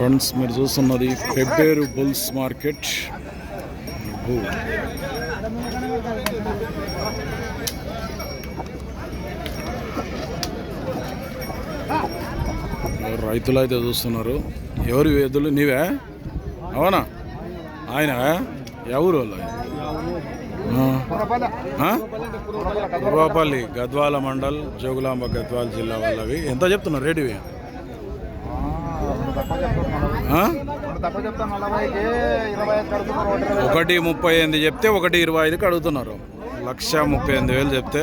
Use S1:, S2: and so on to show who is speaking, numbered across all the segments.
S1: Friends మీరు చూస్తున్నది Pebbair bulls market. రైతులు అయితే చూస్తున్నారు. ఎవరు ఎదులు నీవే? అవునా? ఆయన? ఎవరు వాళ్ళు ఆ. గద్వాల మండల్ జోగులాంబ గద్వాల జిల్లా వాళ్ళవి. ఎంత చెప్తున్నారు రేటు
S2: ఒకటి
S1: ముప్పై ఎనిమిది చెప్తే ఒకటి ఇరవై ఐదుకి అడుగుతున్నారు. లక్ష ముప్పై ఎనిమిది వేలు చెప్తే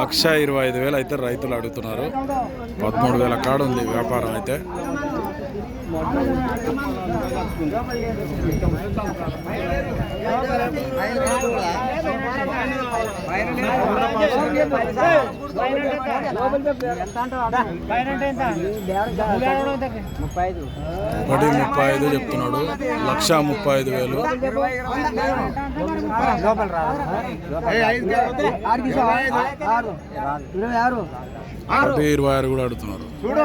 S1: లక్ష ఇరవై ఐదు వేలు అయితే రైతులు అడుగుతున్నారు. పదమూడు వేల కాడ ఉంది వ్యాపారం అయితే. ఒకటి ముప్పై ఐదు చెప్తున్నాడు లక్ష ముప్పై ఐదు వేలు ఒకటి ఇరవై ఆరు కూడా అడుగుతున్నారు
S2: చూడు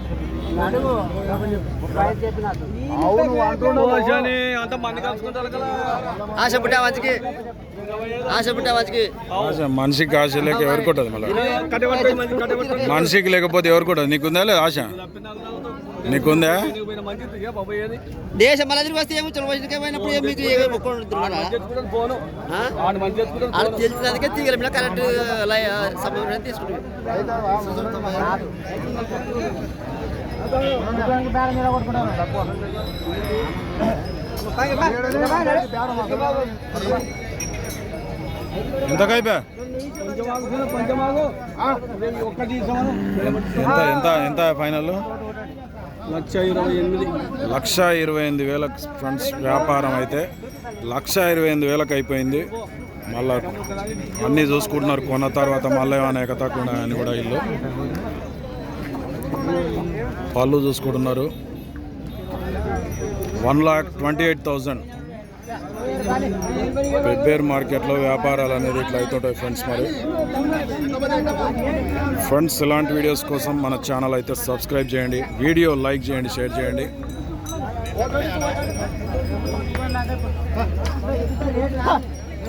S3: ఆశ పుట్టా ఆశ పుట్టా
S1: ఆశ మనిషికి ఆశ లేక ఎవరికి ఉంటుంది మళ్ళీ? మనిషికి లేకపోతే ఎవరికి ఉంటుంది నీకుందా లేదా ఆశ? నీకుందా?
S3: దేశం మళ్ళీ వస్తే ఏమో ఏం మీకు అది తెలిసినందుకే తీగల మీద కరెక్ట్ తీసుకుంటాం
S1: ఎంత ఎంత ఎంత ఎంత ఫైనల్
S2: లక్ష ఇరవై ఎనిమిది
S1: లక్ష ఇరవై ఎనిమిది వేల ఫ్రెండ్స్ వ్యాపారం అయితే లక్ష ఇరవై ఎనిమిది వేలకు అయిపోయింది. మళ్ళా అన్నీ చూసుకుంటున్నారు. కొన్న తర్వాత మళ్ళీ ఏమైనా ఎగతాకుండా అని కూడా ఇల్లు. పళ్ళు చూసుకుంటున్నారు. One lakh twenty eight thousand Pebbair మార్కెట్లో వ్యాపారాలు అనేది ఇట్లా అవుతుంటాయి ఫ్రెండ్స్ మరి. ఫ్రెండ్స్ ఇలాంటి వీడియోస్ కోసం మన ఛానల్ అయితే సబ్స్క్రైబ్ చేయండి. వీడియో లైక్ చేయండి షేర్ చేయండి.